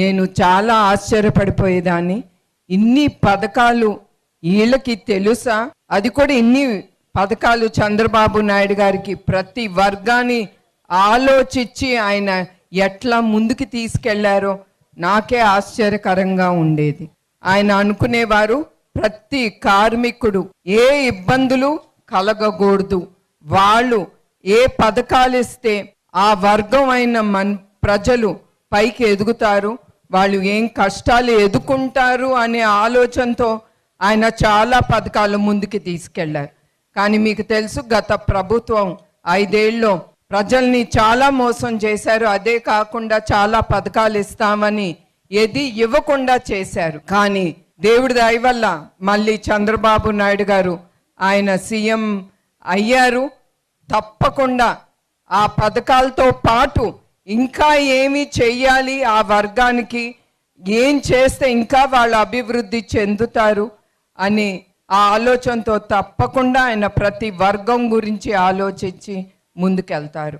నేను చాలా ఆశ్చర్యపడిపోయేదాన్ని. ఇన్ని పథకాలు వీళ్ళకి తెలుసా? అది కూడా ఇన్ని పథకాలు చంద్రబాబు నాయుడు గారికి ప్రతి వర్గాన్ని ఆలోచించి ఆయన ఎట్లా ముందుకు తీసుకెళ్ళారో నాకే ఆశ్చర్యకరంగా ఉండేది. ఆయన అనుకునేవారు ప్రతి కార్మికుడు ఏ ఇబ్బందులు కలగకూడదు. వాళ్ళు ఏ పథకాలు ఇస్తే ఆ వర్గం అయిన మన్ ప్రజలు పైకి ఎదుగుతారు. వాళ్ళు ఏం కష్టాలు ఎదుర్కొంటారు అనే ఆలోచనతో ఆయన చాలా పథకాలు ముందుకు తీసుకెళ్ళారు కానీ మీకు తెలుసు గత ప్రభుత్వం ఐదేళ్ళలో ప్రజల్ని చాలా మోసం చేశారు. అదే కాకుండా చాలా పథకాలు ఇస్తామని ఏది ఇవ్వకుండా చేశారు. కానీ దేవుడి దయ వల్ల మళ్ళీ చంద్రబాబు నాయుడు గారు ఆయన సీఎం అయ్యారు. తప్పకుండా ఆ పథకాలతో పాటు ఇంకా ఏమి చెయ్యాలి ఆ వర్గానికి? ఏం చేస్తే ఇంకా వాళ్ళు అభివృద్ధి చెందుతారు? అని ఆ ఆలోచనతో తప్పకుండా ఆయన ప్రతి వర్గం గురించి ఆలోచించి ముందుకెళ్తారు.